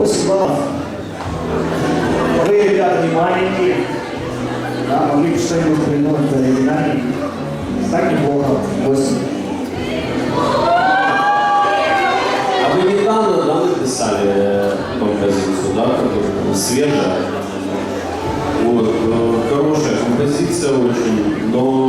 8 баллов. Вы, ребята, не маленькие. Да, могли бы что-нибудь придумать оригинальное. Так неплохо. 8. А вы недавно, да, написали э, композицию, да, которая свежая? Вот, э, хорошая композиция очень, но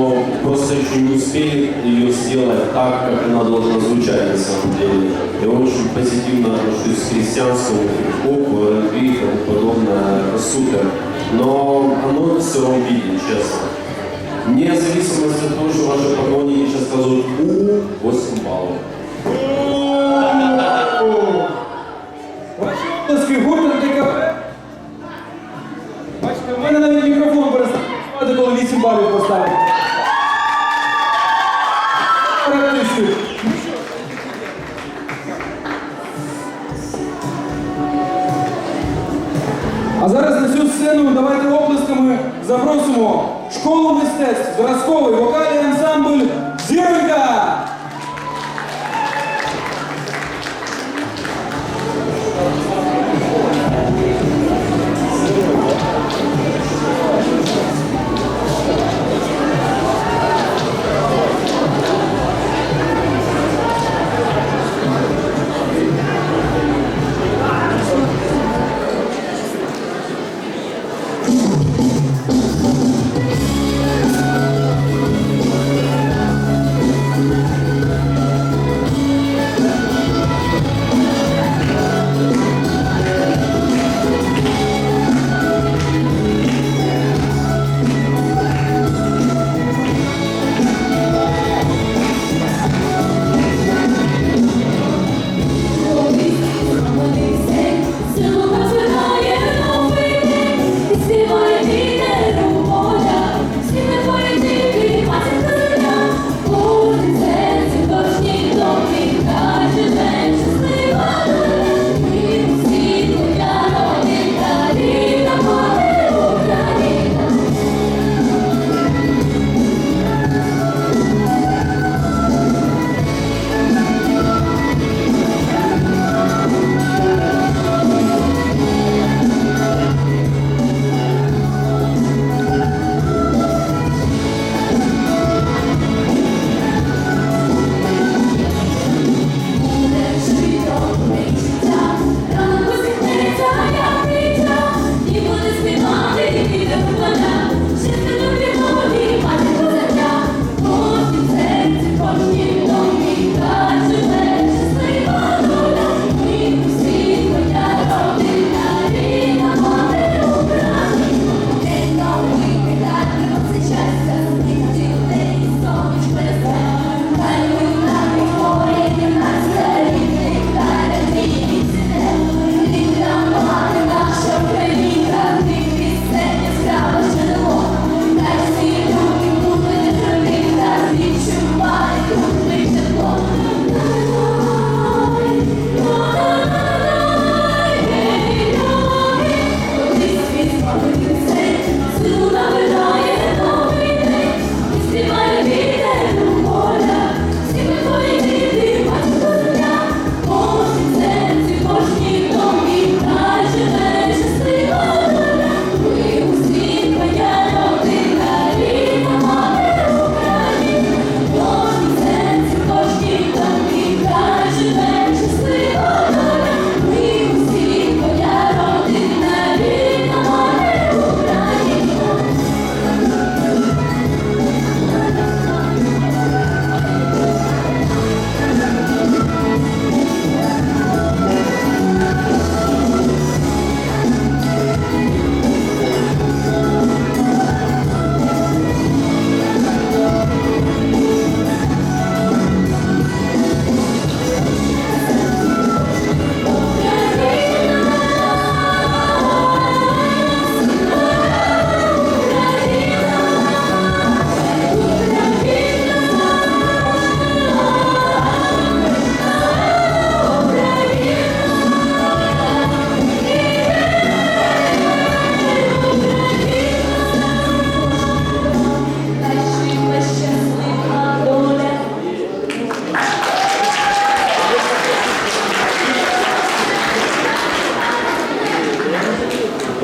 просто еще не успели ее сделать так, как она должна звучать на самом деле. Я очень позитивно отношусь к христианскому хип-хопу, R&B и тому подобное, супер. Но оно в сыром виде, честно. Вне зависимости от того, что ваши поклонники сейчас скажут «У, 8 баллов». А зараз на цю сцену давайте оплесками запросимо школу мистецтв, зразковий вокальний ансамбль Зірка!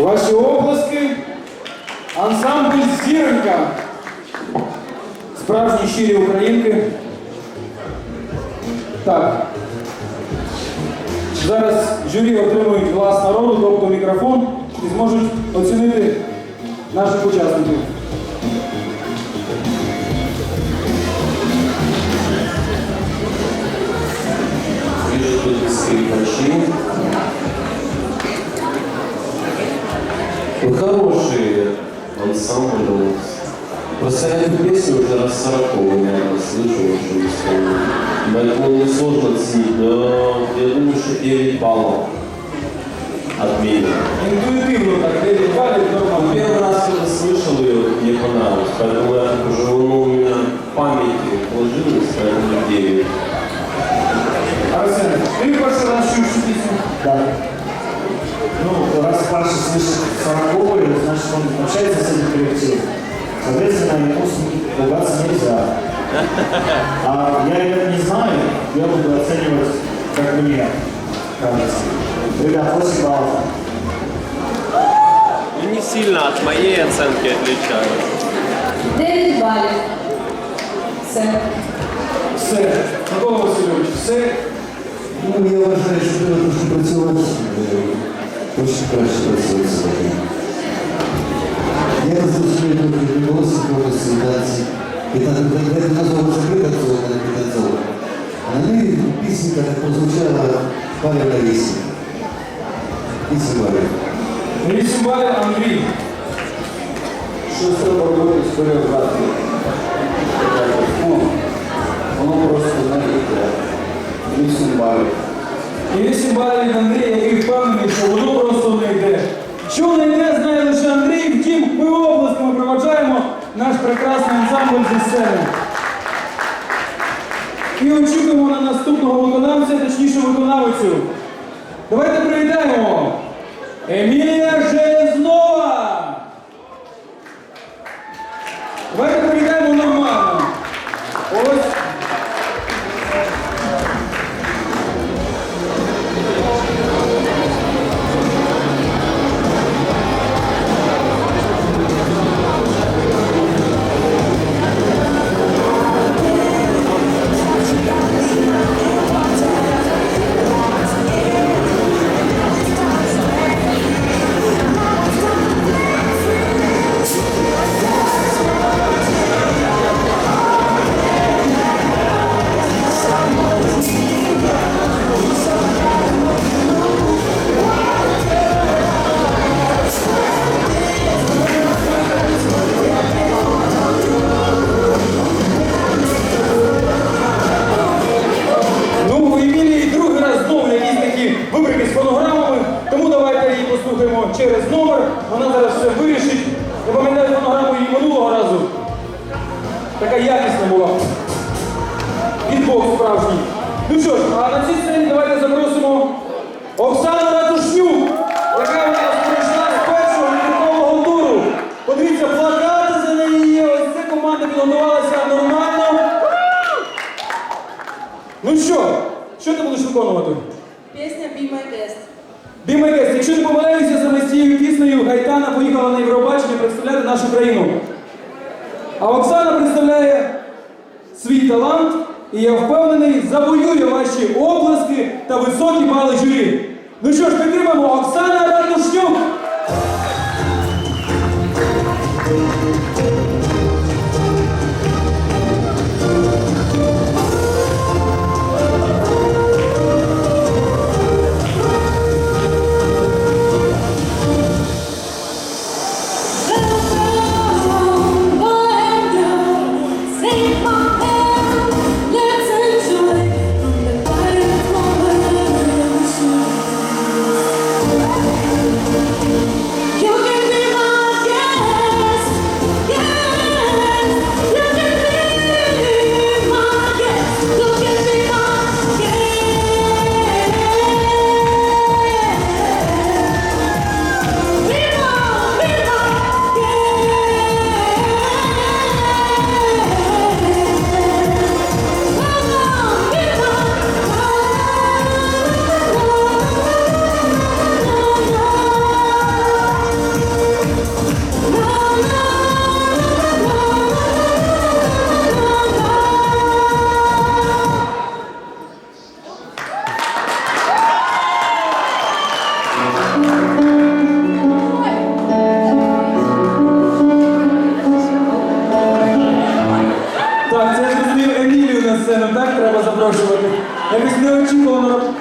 Ваші оплески. Ансамбль Зіронька. Справжні щирі українки. Так. Зараз журі отримують глас народу, тобто мікрофон, і зможуть оцінити наших учасників. Вижу хороший ансамбль у нас. Просто я эту песню уже раз сороковую, наверное, слышу очень исполню. Поэтому мне сложно оценить, но я думаю, что 9 баллов от меня. Інтуїтивно так, 9 балів нормально. Первый раз, когда слышал ее, мне понравилось, поэтому я так уже, ну, у меня в памяти ложилось, поэтому 9. Арсен, ти перший мне кажется. Ребят, 8 баллов. Ну, не сильно от моей оценки отличаются. 9 балів. Все. Все. Микола Васильович, все. Ну, я вважаю, що треба трошки працювати, е, трошки краще працювати таким. Я зрозумів трохи відбулося, трохи соліданці. І так, де назва закрита, то вона не підтанцована. А на неї пісенька так прозвучала парі на вісім. Вісім балів. 8 балів Андрій. Що треба робити з хореографією? Воно просто навіть вісім балів. І 8 балів від Андрія, який впевнений, що воно просто не йде. Що не йде, знає лише Андрій, втім, ми обласками проваджаємо наш прекрасний ансамбль зі сцени. І очікуємо на наступного виконавця, точніше виконавицю. Давайте привітаємо Емілія Железнова! Така якісна була. Підбок справжній. Ну що ж, а на цій сцені давайте запросимо Оксану Ратушнюк, яка у нас прийшла з першого відбіркового туру. Подивіться, плакати за неї є. Ось ця команда підготувалася нормально. Ну що, що ти будеш виконувати? Пісня Be My Guest. Бімекест, якщо не помиляюся, саме з цією піснею Гайтана поїхала на Євробачення представляти нашу країну. А Оксана представляє свій талант, і я впевнений, завоює ваші обласки та високі бали журі. Ну що ж, підтримаємо Оксана Ратушнюк! Por isso meu